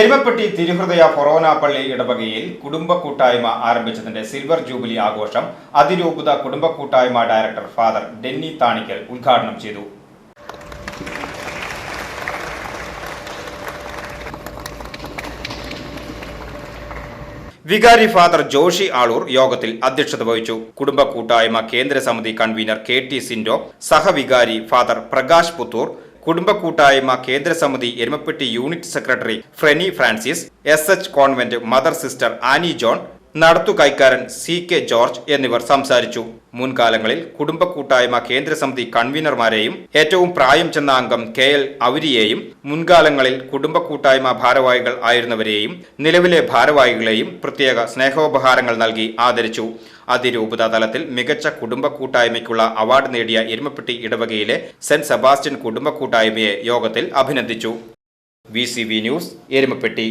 Erumapetty തിരുഹൃദയ ഫൊറോന പള്ളി ഇടവകയിൽ കുടുംബ കൂട്ടായ്മ ആരംഭിച്ചതിന്റെ സിൽവർ ജൂബിലി ആഘോഷം അതിരൂപത കുടുംബ കൂട്ടായ്മ ഡയറക്ടർ ഫാദർ ഡെന്നി താണിക്കൽ ഉദ്ഘാടനം ചെയ്തു. വികാരി ഫാദർ ജോഷി ആളൂർ യോഗത്തിൽ അധ്യക്ഷത വഹിച്ചു. കുടുംബ കൂട്ടായ്മ കേന്ദ്ര സമിതി കൺവീനർ കെ ടി സിൻഡോ സഹവികാരി ഫാദർ പ്രകാശ് പുത്തൂർ കുടുംബ കൂട്ടായ്മ കേന്ദ്ര സമിതി Erumapetty unit secretary Freny Francis S H convent mother sister Annie John നടത്തു കൈക്കാരൻ സി കെ ജോർജ് എന്നിവർ സംസാരിച്ചു. മുൻകാലങ്ങളിൽ കുടുംബ കൂട്ടായ്മ കേന്ദ്രസമിതി കൺവീനർമാരെയും ഏറ്റവും പ്രായം ചെന്ന അംഗം കെ എൽ അവരിയെയും മുൻകാലങ്ങളിൽ കുടുംബ കൂട്ടായ്മ ഭാരവാഹികൾ ആയിരുന്നവരെയും നിലവിലെ ഭാരവാഹികളെയും പ്രത്യേക സ്നേഹോപഹാരങ്ങൾ നൽകി ആദരിച്ചു. അതിരൂപത തലത്തിൽ മികച്ച കുടുംബ കൂട്ടായ്മയ്ക്കുള്ള അവാർഡ് നേടിയ എരുമപ്പെട്ടി ഇടവകയിലെ സെന്റ് സെബാസ്റ്റ്യൻ കുടുംബ കൂട്ടായ്മയെ യോഗത്തിൽ അഭിനന്ദിച്ചു. V news Erumapetty.